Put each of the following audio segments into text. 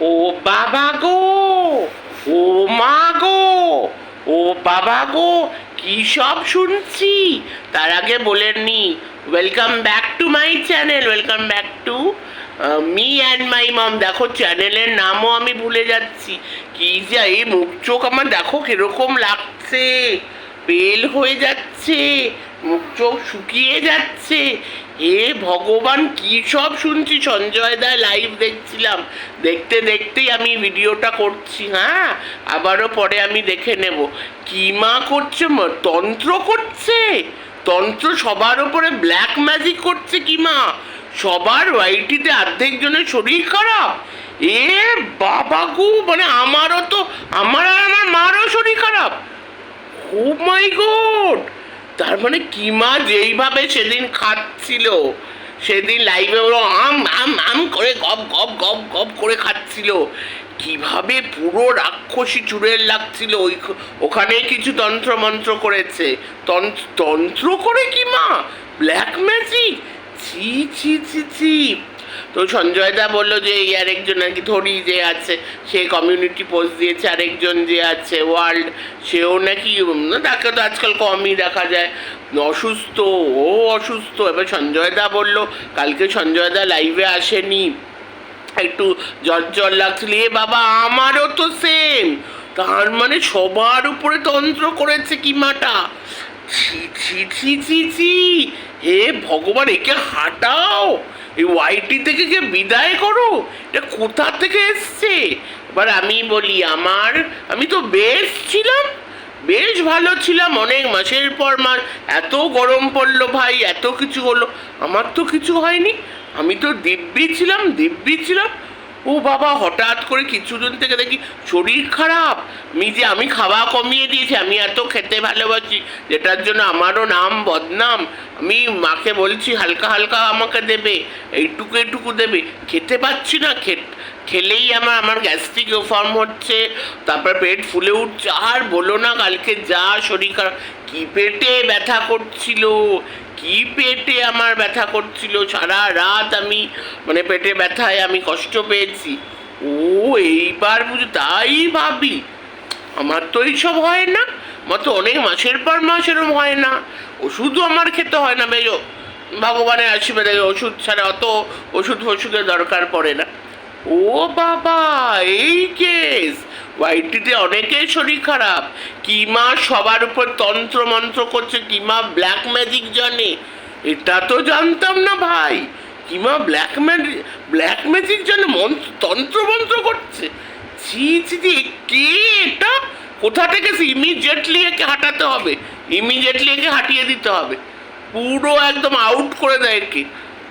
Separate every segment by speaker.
Speaker 1: ও বাবা গো, ও মা গো, ও বাবা গো, কি সব শুনছি? তার আগে বলেননি welcome back to my channel welcome back to me and my mom দেখো চ্যানেলের নামও আমি ভুলে যাচ্ছি। কি যে এই মুখ চোখ আমার দেখো, কীরকম লাগছে। বেল হয়ে যাচ্ছে। মুখ চোখ শুকিয়ে যাচ্ছে। হে ভগবান কি সব শুনছি? সঞ্জয় দা লাইভ দেখছিলাম। দেখতে দেখতেই আমি ভিডিওটা করছি হ্যাঁ? আবারও পরে আমি দেখে নেব। কি মা করছে? তন্ত্র করছে? তন্ত্র সবার ওপরে ব্ল্যাক ম্যাজিক করছে কি মা? সবার ওয়াইটিতে অর্ধেক জনের শরীর খারাপ? এ বাবা গো মানে আমারও তো, আমার আর আমার মারও শরীর খারাপ। ও মাই গড তার মানে কিমা যেইভাবে সেদিন খাচ্ছিল, সেদিন লাইভে ওরা আম আম আম করে গপ গপ গপ গপ করে খাচ্ছিল। কীভাবে পুরো রাক্ষসী চুড়ের লাগছিল, ওই ওখানে কিছু তন্ত্র মন্ত্র করেছে তন্ত্র করে কি মা? ব্ল্যাক ম্যাজিক ছি ছি ছি ছি। তো সঞ্জয় দা বলল যে, এই আরেকজন আর কি ধরি যে আছে, সে কমিউনিটি পোস্ট দিয়েছে, আরেকজন যে আছে ওয়ার্ল্ড সেও নাকি তাকে তো আজকাল কমই দেখা যায়। অসুস্থ, ও অসুস্থ। এবার সঞ্জয় দা বলল, কালকে সঞ্জয় দা লাইভে আসেনি। একটু জ্বর জ্বর লাগছিল। এ বাবা, আমারও তো সেম তার মানে সবার উপরে তন্ত্র করেছে কি মাটা? ছি ছি ছি ছি ছি। হে ভগবান, একে হাঁটাও। এই ওয়াইটি থেকে যে বিদায় করো, এটা কোথা থেকে এসছে? এবার আমি বলি, আমার, আমি তো বেশ ছিলাম, বেশ ভালো ছিলাম অনেক মাসের পর মাস। এত গরম পড়ল ভাই, এত কিছু হলো। আমার তো কিছু হয়নি। আমি তো দিব্যি ছিলাম দিব্যি ছিলাম। ও বাবা, হঠাৎ করে কিছুদিন থেকে দেখি শরীর খারাপ। যে আমি খাওয়া কমিয়ে দিয়েছি, আমি এত খেতে ভালোবাসি, যেটার জন্য আমারও নাম বদনাম। আমি মাকে বলছি, হালকা হালকা আমাকে দেবে, এইটুকু এইটুকু দেবে। খেতে পাচ্ছি না, খেত খেলেই আমার আমার গ্যাস্ট্রিক ফর্ম হচ্ছে, তারপর পেট ফুলে উঠছে, আর বলো না কালকে যা শরীর খারাপ, কি পেটে ব্যথা করছিল, কি পেটে আমার ব্যথা করছিল, সারা রাত আমি মানে পেটে ব্যথায় আমি কষ্ট পেয়েছি। ও, এইবার বুঝো তাই ভাবি, আমার তো এইসব হয় না, আমার তো অনেক মাসের পর মাস এরম হয় না, ওষুধও আমার খেতে হয় না, বেজো, ভগবানের আশীর্বাদে ওষুধ ছাড়া অত ওষুধ ফষুধের দরকার পড়ে না। ও বাবা, এই কেস। ওয়াইটিতে অনেকের শরীর খারাপ। কিমা সবার উপর তন্ত্র মন্ত্র করছে, কিমা ব্ল্যাক ম্যাজিক জানে। এটা তো জানতাম না ভাই। কিমা ব্ল্যাক ম্যাজিক ব্ল্যাক ম্যাজিক জানে, মন্ত্র তন্ত্র মন্ত্র করছে। ছি ছি ছি, কে এটা? কোথা থেকে ইমিডিয়েটলি একে হাঁটাতে হবে? ইমিডিয়েটলি একে হাঁটিয়ে দিতে হবে। পুরো একদম আউট করে দেয় একে।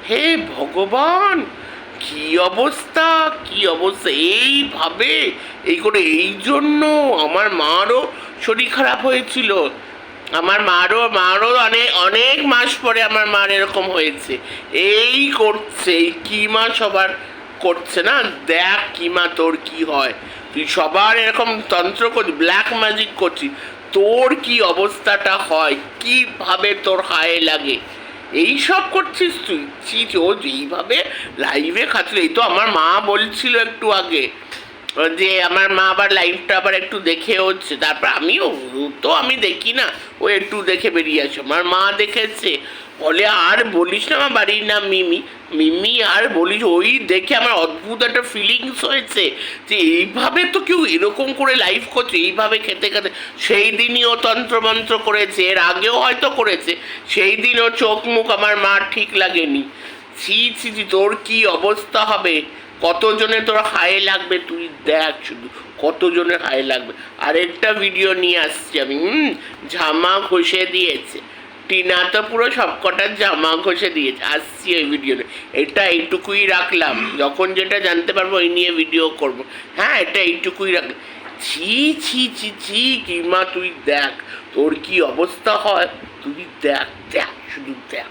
Speaker 1: হে ভগবান! কি অবস্থা? কি অবস্থা? এইভাবে? এই করে এই জন্য আমার মারও শরীর খারাপ হয়েছিল। আমার মারও মারও অনেক অনেক মাস পরে আমার মার এরকম হয়েছে। এই করছে, এই কিমা সবার করছে না? দেখ কিমা তোর কি হয়। তুই সবার এরকম তন্ত্র করছিস ব্ল্যাক ম্যাজিক করছিস। তোর কি অবস্থাটা হয়? কীভাবে তোর হায় লাগে? এই সব করছিস তুই? ছি, ও যেইভাবে লাইভে খাচ্ছিল এই তো আমার মা বলছিল একটু আগে। যে আমার মা আবার লাইভটা আবার একটু দেখে হচ্ছে। তারপর আমিও, তো আমি দেখি না, ও একটু দেখে বেরিয়ে আসে। আমার মা দেখেছে, বলে, আর বলিস না, আমার বাড়ির নাম মিমি। মিমি, আর বলিস, ওই দেখে আমার অদ্ভুত একটা ফিলিংস হয়েছে যে, এইভাবে তো কেউ এরকম করে লাইভ করছে, এইভাবে খেতে খেতে। সেই দিনই ও তন্ত্রমন্ত্র করেছে, এর আগেও হয়তো করেছে, সেই দিন ও চোখ মুখ আমার মা ঠিক লাগেনি। ছি ছি, তোর কি অবস্থা হবে? কতজনে তোর হায়ে লাগবে তুই দেখ শুধু, কতজনের হায়ে লাগবে। আরেকটা ভিডিও নিয়ে আসছি আমি, হুম? জামা ঘষে দিয়েছে। টিনা তো পুরো সবকটা জামা ঘষে দিয়েছে, আসছি ওই ভিডিও এটা এইটুকুই রাখলাম, যখন যেটা জানতে পারব ওই নিয়ে ভিডিও করব। হ্যাঁ এটা এইটুকুই রাখলাম ছি ছি ছি ছি, কিমা তুই দেখ, তোর কি অবস্থা হয়? তুই দেখ দেখ, শুধু দেখ।